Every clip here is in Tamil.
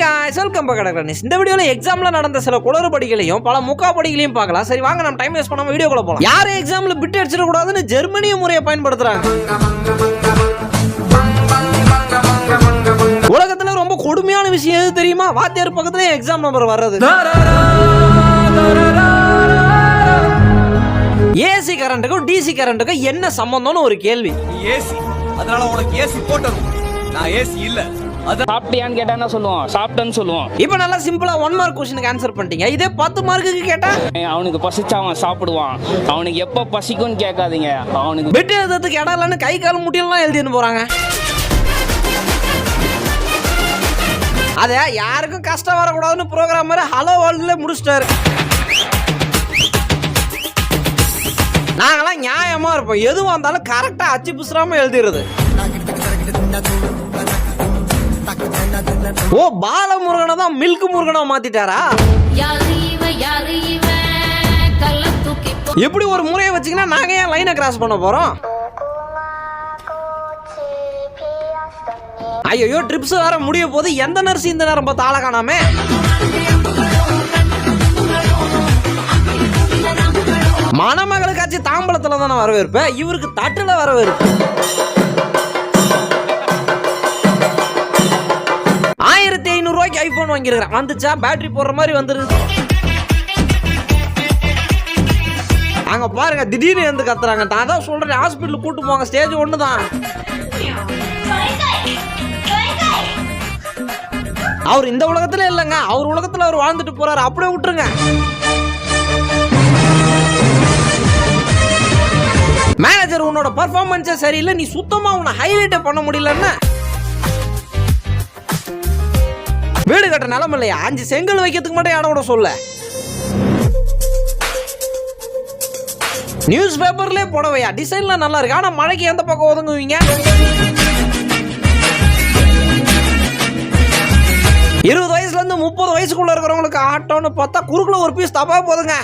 guys வெல்கம் பேக் கடகரனிஸ் இந்த வீடியோல எக்ஸாம்ல நடந்த சில குளறுபடிகளையும் பல முக்காப்படிகளையும் பார்க்கலாம். சரி வாங்க நம்ம டைம் வேஸ்ட் பண்ணாம வீடியோக்குள்ள போலாம். யாரும் எக்ஸாம்ல பிட் அடிச்சிட கூடாதுன்னு ஜெர்மனிய முறையை பயன்படுத்துறாங்க. உலகத்துல ரொம்ப கொடுமையான விஷயம் எது தெரியுமா? வாத்தியார் பக்கத்துல எக்ஸாம் நம்பர் வர்றது. ஏசி கரண்ட்டுக்கும் டிசி கரண்ட்டுக்கும் என்ன சம்பந்தம்னு ஒரு கேள்வி. ஏசி அதனால உனக்கு ஏசி போட்டணும். நான் ஏசி இல்ல. அதான் சாப்பிட்டியான்னு கேட்டா என்ன சொல்லுவோம் சாப்பிட்டேன்னு சொல்லுவோம் இப்போ நல்லா சிம்பிளா ஒன் மார்க் கொஸ்டினுக்கு ஆன்சர் பண்ணிட்டீங்க. இதே பத்து மார்க்குக்கு கேட்டா? அவனுக்கு பசிச்சா அவன் சாப்பிடுவான். அவனுக்கு எப்ப பசிக்கும்னு கேட்காதீங்க. அவனுக்கு பெட் எழுதுறதுக்கு இடம் இல்லைன்னு கை கால் முட்டியெல்லாம் எழுதின்னு போறாங்க. அத யாருக்கும் கஷ்டம் வரக்கூடாதுன்னு ப்ரோக்ராம் மாதிரி ஹலோ வேர்ல்டுல முடிச்சிட்டாரு. நாங்களாம் நியாயமா இருப்போம். எதுவாக இருந்தாலும் கரெக்டா அச்சு புசுறாம எழுதிடுறது. ஓ பாலமுருகனை தான் மில்க் முருகனா மாத்திட்டாரா? எப்படி ஒரு முறையை வச்சீங்கன்னா நாங்க ஏன் லைனை கிராஸ் பண்ண போறோம்? ஐயோ ட்ரிப்ஸ் வேற முடிய போது எந்த நர்ஸ் இந்த நேரம் பார்த்து ஆளை காணாமே? மணமகளுக்காச்சும் தாம்பளத்துல தானே வரவேற்ப? இவருக்கு தட்டுல வரவேற்பு. ரூபாய்க்கு ஐபோன் வாங்கியிருக்கிறேன் வந்துச்சா? பேட்டரி போடுற மாதிரி வந்துருது. அங்க பாருங்க திடீர்னு வந்து கத்துறாங்க நான் தான் சொல்றேன் ஹாஸ்பிட்டல் கூட்டு போங்க. ஸ்டேஜ் ஒன்று தான் அவர் இந்த உலகத்துல இல்லைங்க. அவர் உலகத்துல அவர் வாழ்ந்துட்டு போறாரு. அப்படியே விட்டுருங்க. மேனேஜர் உன்னோட பர்ஃபார்மன்ஸே சரியில்லை. நீ சுத்தமாக உன்னை ஹைலைட்டே பண்ண முடியலன்னு. வீடு கட்ட நிலம் இல்லையா? அஞ்சு செங்கல் வைக்கிறதுக்கு மட்டும் இடம் விட சொல்ல. நியூஸ் பேப்பர்லயே புடவையா? டிசைன்லாம் நல்லா இருக்கு. ஆனா மழைக்கு எந்த பக்கம் ஒதுங்குவீங்க? இருபது வயசுல இருந்து முப்பது வயசுக்குள்ள இருக்கிறவங்களுக்கு ஆட்டோன்னு பார்த்தா குறுக்குல ஒரு பீஸ் தப்பா போதுங்க.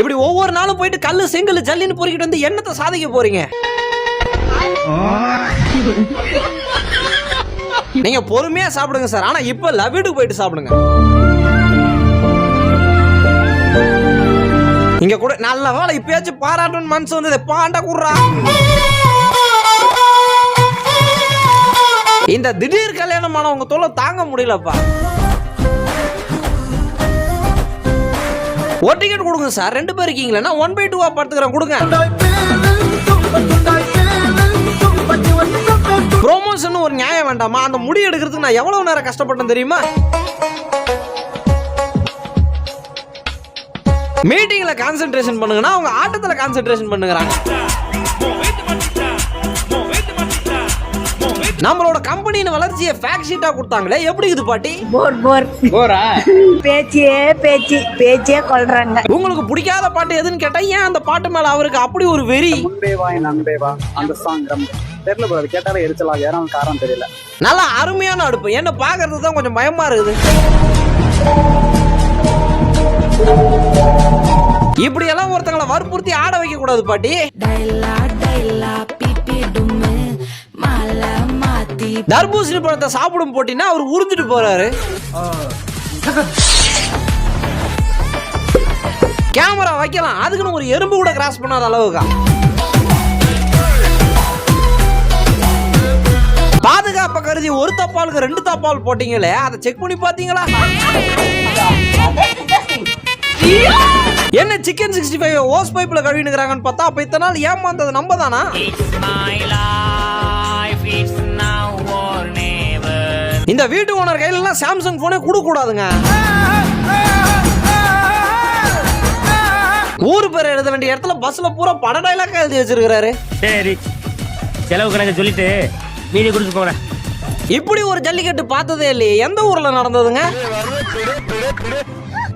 இப்படி ஒவ்வொரு நாளும் போயிட்டு கல்லு செங்கல் ஜல்லின்னு பொறுக்கிட்டு வந்து என்னத்தை சாதிக்க போறீங்க? நீங்க பொறுமையா சாப்பிடுங்க சார். ஆனா இப்ப இல்ல வீட்டுக்கு போயிட்டு சாப்பிடுங்க. இங்க கூட நல்ல வேலை இப்பயாச்சும் பாராட்டணும் மனசு வந்தது. பாண்டா குடுறா. இந்த திடீர் கல்யாணமான உங்க தொல்லை தாங்க முடியலப்பா. ஒரு டிக்கெட் கொடுங்க சார். ரெண்டு பேர் இருக்கீங்களா? ஒன் பை டூவா படுத்துக்கிறேன். கொடுங்க. ப்ரோமோஷன் ஒரு நியாயம் வேண்டாமா? அந்த முடி எடுக்கிறதுக்கு நான் எவ்வளவு நேரம் கஷ்டப்பட்டேன் தெரியுமா? மீட்டிங்ல கான்சென்ட்ரேஷன் பண்ணுங்கன்னா அவங்க ஆட்டத்துல கான்சென்ட்ரேஷன் பண்ணுங்கறாங்க நம்மளோட கம்பெனியின் வளர்ச்சியை ஃபேக்ட் ஷீட்டா கொடுத்தாங்களே எப்படி இது பாட்டி? போர் போர். பேச்சியே பேச்சு பேச்சே கொள்றாங்க உங்களுக்கு பிடிக்காத பாட்டு எதுன்னு கேட்டா ஏன் அந்த பாட்டு மேல அவருக்கு அப்படி ஒரு வெறி? அந்த சாங் ரொம்ப. தெரியல ப்ரோ அது கேட்டாலே எரிச்சலா ஏன்னா காரணம் தெரியல. நல்லா அருமையான அடுப்பு. என்ன பாக்குறது தான் கொஞ்சம் பயமா இருக்குது. இப்படி எல்லாம் ஒருத்தங்களை வற்புறுத்தி ஆட வைக்க கூடாது பாட்டி தர்பூசணி பழத்தை சாப்பிடும் போட்டினா அவர் உறிஞ்சிட்டு போறாரு. கேமரா வைக்கலாம். அதுக்குன்னு ஒரு எறும்பு கூட கிராஸ் பண்ணாத அளவுக்கா. பாதுகாப்பை கருதி ஒரு தப்பாலுக்கு ரெண்டு தப்பால் போட்டீங்களே அதை செக் பண்ணி பாத்தீங்களா என்ன சிக்கன் சிக்ஸ்டி ஃபைவ் ஓஸ் பைப்ல கழுவினுக்கிறாங்கன்னு பார்த்தா அப்ப இத்தனை நாள் ஏமாந்தது நம்ம தானா இந்த வீட்டு ஓனர் கையில எல்லாம் சாம்சங் போனே கொடுக்க கூடாதுங்க ஊர் பேர் எழுத வேண்டிய இடத்துல பஸ்ல பூரா பட எழுதி வச்சிருக்கிறாரு. சரி செலவு கணக்கு சொல்லிட்டு மீதி கொடுத்து போறேன். இப்படி ஒரு ஜல்லிக்கட்டு பார்த்ததே இல்லையே. எந்த ஊர்ல நடந்ததுங்க?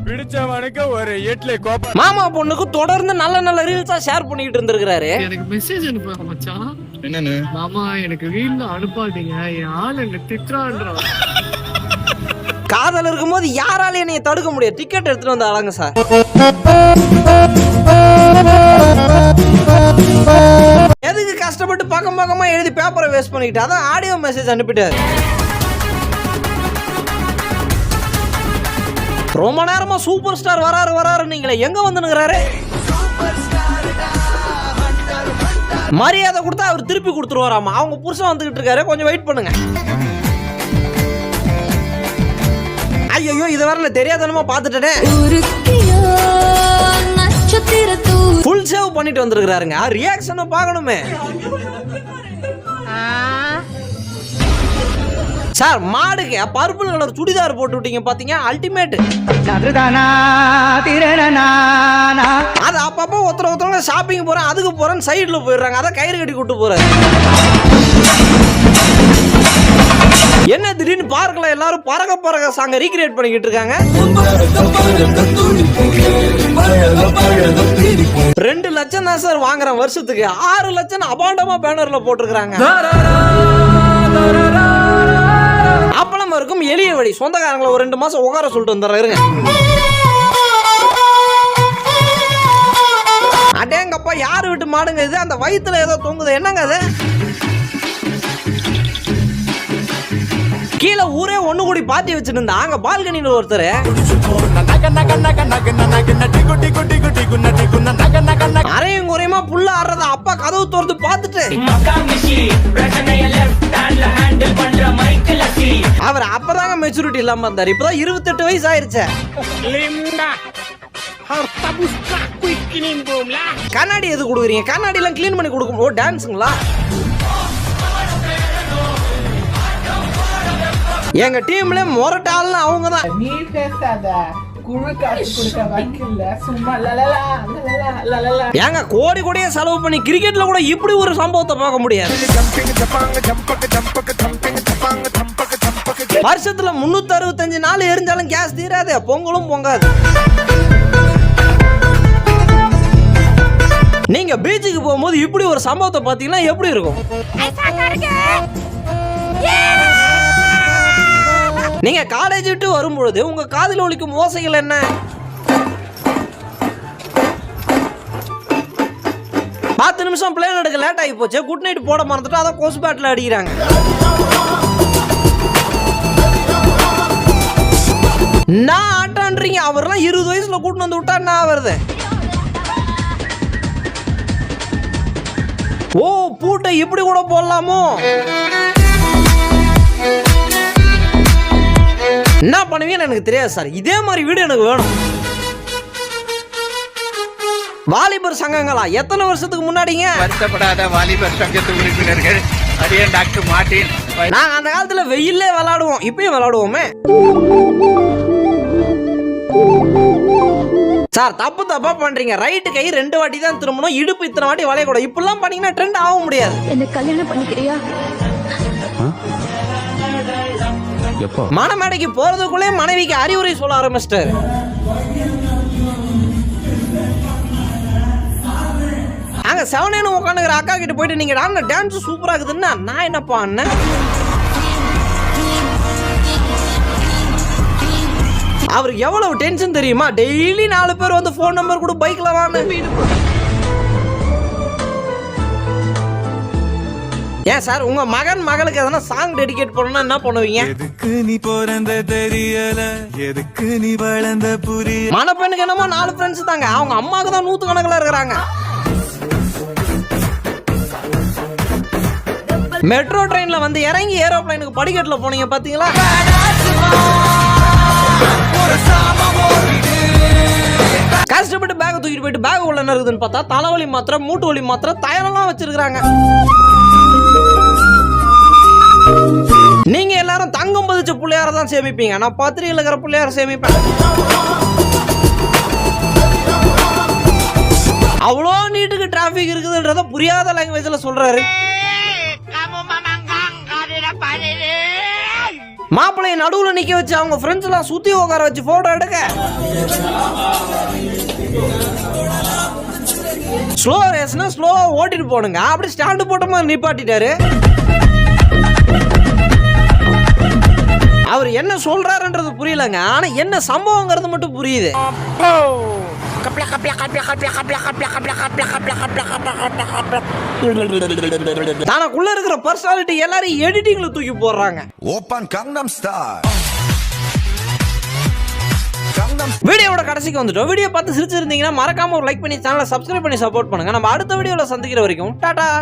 பிடிச்சவனுக்கு ஒரு இட்லி கோப்பை மாமா பொண்ணுக்கு தொடர்ந்து நல்ல நல்ல ரீல்ஸா ஷேர் பண்ணிட்டு இருந்திருக்கிறாரு. எனக்கு மெசேஜ் அனுப்புறாங்க மச்சான். என்னன்னு? மாமா எனக்கு ரீல்ல அனுப்பாதீங்க. என் ஆள் என்ன திட்டுறான்றான் காதல் இருக்கும்போது யாராலையும் என்னைய தடுக்க முடியாது? டிக்கெட் எடுத்துட்டு வந்து அழங்க சார். கஷ்டப்பட்டு பக்கம் பக்கமா எழுதி பேப்பரை வேஸ்ட் பண்ணிக்கிட்டு அதான் ஆடியோ மெசேஜ் அனுப்பிட்டாரு. ரொம்ப நேரமா சூப்பர் ஸ்டார் வராரு வராரு நீங்களே எங்க வந்துனுங்கிறாரு மரியாதை கொடுத்தா அவர் திருப்பி கொடுத்துருவாராமா? அவங்க புருஷன் வந்துகிட்டு இருக்காரு கொஞ்சம் வெயிட் பண்ணுங்க. ஐயோ இது வரல தெரியாதனமா பார்த்துட்டேனே. ஃபுல் சேவ் பண்ணிட்டு வந்திருக்காருங்க ரியாக்ஷனும் பார்க்கணுமே. சார் மாடுக்கு பர்பிள் கலர் சுடிதார் போட்டு விட்டீங்க பாத்தீங்க? அல்டிமேட் அது அப்பப்போ ஒருத்தர் ஒருத்தவங்க ஷாப்பிங் போறேன் அதுக்கு போறேன் சைடுல போயிடுறாங்க. அதை கயிறு கட்டி கூட்டு போறாரு. என்ன பார்க்கல எல்லாரும் பறக்க பறக்க சாங்க ரீக்ரியேட் பண்ணிக்கிட்டு இருக்காங்க. ரெண்டு லட்சம் தான் சார் வாங்குறேன் வருஷத்துக்கு. ஆறு லட்சம் அபாண்டமா பேனர்ல போட்டிருக்காங்க அப்பளம் இருக்கும் எளிய வழி. சொந்தக்காரங்களை ஒரு ரெண்டு மாசம் உட்கார சொல்லிட்டு வந்துடுறேன் இருங்க. அடேங்கப்பா யார் விட்டு மாடுங்க இது? அந்த வயிற்றுல ஏதோ தொங்குது. என்னங்க அது? கீழே ஊரே ஒண்ணு கூடி பாத்தி வச்சுட்டு இருந்தா அங்க பால்கனியில் ஒருத்தர். அரையும் குறையுமா புல்ல ஆடுறத? அப்பா கதவு திறந்து பாத்துட்டு அவர் அப்பதாங்க மெச்சூரிட்டி இல்லாம இருந்தார். இப்பதான் இருபத்தெட்டு வயசு ஆயிருச்சு. கண்ணாடி எது கொடுக்குறீங்க? கண்ணாடி எல்லாம் க்ளீன் பண்ணி கொடுக்கும். ஓ டான்ஸுங்களா எங்க டீம்ல மொரட்டாள்னு அவங்க தான் நீ பேசாத ஏங்க கோடி கோடியே செலவு பண்ணி கிரிக்கெட்ல கூட இப்படி ஒரு சம்பவத்தை பார்க்க முடியாது. வருஷத்துல முன்னூத்தி அறுபத்தஞ்சு நாள் எரிஞ்சாலும் கேஸ் தீராது பொங்கலும் பொங்காது. நீங்க பீச்சுக்கு போகும்போது இப்படி ஒரு சம்பவத்தை பார்த்தீங்கன்னா எப்படி இருக்கும்? நீங்க காலேஜ் விட்டு வரும்பொழுது உங்க காதில் ஒலிக்கும் ஓசைகள் என்ன? பத்து நிமிஷம் பிளேன் எடுக்க லேட் ஆகி போச்சு. குட் நைட் போட மறந்துட்டு அதை கொசு பேட்டில் அடிக்கிறாங்க. நான் ஆட்டான்றீங்க. அவர்லாம் இருபது வயசுல கூட்டு வந்து விட்டா என்ன வருது ஓ பூட்டை இப்படி கூட போடலாமோ? என்ன பண்ணுவீங்கன்னு எனக்கு தெரியாது சார். இதே மாதிரி வீடு எனக்கு வேணும். வாலிபர் சங்கங்களா எத்தனை வருஷத்துக்கு முன்னாடிங்க? வருத்தப்படாத வாலிபர் சங்கத்து உறுப்பினர்கள் அரியன் டாக்டர் மார்ட்டின் நாங்க அந்த காலத்துல வெயில்லே விளையாடுவோம் இப்பயும் விளையாடுவோமே சார் தப்பு தப்பா பண்றீங்க. ரைட்டு கை ரெண்டு வாட்டி தான் திரும்பணும் இடுப்பு இத்தனை வாட்டி வளையக்கூடாது. இப்படிலாம் பண்ணீங்கன்னா ட்ரெண்ட் ஆக முடியாது. என்ன கல்யாணம் பண்ணிக்கிறியா? மணமேடைக்கு போறதுக்குள்ளே மனைவிக்கு அறிவுரை சொல்ல ஆரம்பிச்சிட்டாரு. அங்க செவனேன்னு உட்காந்துக்கிற அக்கா கிட்ட போயிட்டு நீங்க டான்ஸ் டான்ஸ் சூப்பரா இருக்குதுன்னா நான் என்னப்பா அண்ணன்? அவருக்கு எவ்வளவு டென்ஷன் தெரியுமா? டெய்லி நாலு பேர் வந்து ஃபோன் நம்பர் கூட பைக்ல வாங்க ஏன் சார் உங்க மகன் மகளுக்கு எதனா சாங் டெடிகேட் பண்ணணும்னா என்ன பண்ணுவீங்க? எதுக்கு நீ பிறந்த தெரியல? எதுக்கு நீ வளர்ந்த புரிய மணப்பெண்ணுக்கு என்னமோ நாலு ஃப்ரெண்ட்ஸ் தாங்க. அவங்க அம்மாவுக்கு தான் நூத்து கணக்கில் இருக்கிறாங்க. மெட்ரோ ட்ரெயின்ல வந்து இறங்கி ஏரோப்ளைனுக்கு படிக்கட்டுல போனீங்க பாத்தீங்களா? கஷ்டப்பட்டு பேக் தூக்கிட்டு போயிட்டு பேக் உள்ள என்ன இருக்குதுன்னு பார்த்தா தலைவலி மாத்திரை மூட்டு வலி மாத்திரை தயலெல்லாம் வச்சிருக்காங்க தான் சேமிப்பீங்க. நான் பத்திரிகையில் இருக்கிற பிள்ளையார சேமிப்பேன். அவ்வளோ நீட்டுக்கு டிராஃபிக் இருக்குதுன்றத புரியாத லாங்குவேஜில் சொல்கிறாரு மாப்பிள்ளைய நடுவில் நிற்க வச்சு அவங்க ஃப்ரெண்ட்ஸ்லாம் சுற்றி உட்கார வச்சு ஃபோட்டோ எடுக்க ஸ்லோ ரேஸ்னா ஸ்லோவாக ஓட்டிட்டு போனுங்க அப்படி ஸ்டாண்டு போட்ட மாதிரி நிப்பாட்டிட்டாரு. அவர் என்ன சொல்றாருன்றது புரியலங்க. ஆனா என்ன சம்பவங்கிறது மட்டும் புரியுது. தனக்குள்ள இருக்கிற பர்சனாலிட்டி எல்லாரும் எடிட்டிங்ல தூக்கி போடுறாங்க. ஓப்பன் கங்னம் ஸ்டார் வீடியோவோட கடைசிக்கு வந்துட்டோம். வீடியோ பார்த்து சிரிச்சிருந்தீங்கன்னா மறக்காம ஒரு லைக் பண்ணி சேனலை சப்ஸ்கிரைப் பண்ணி சப்போர்ட் பண்ணுங்க. நம்ம அடுத்த வீடியோல சந்திக்கிற வரைக்கும் டாடா!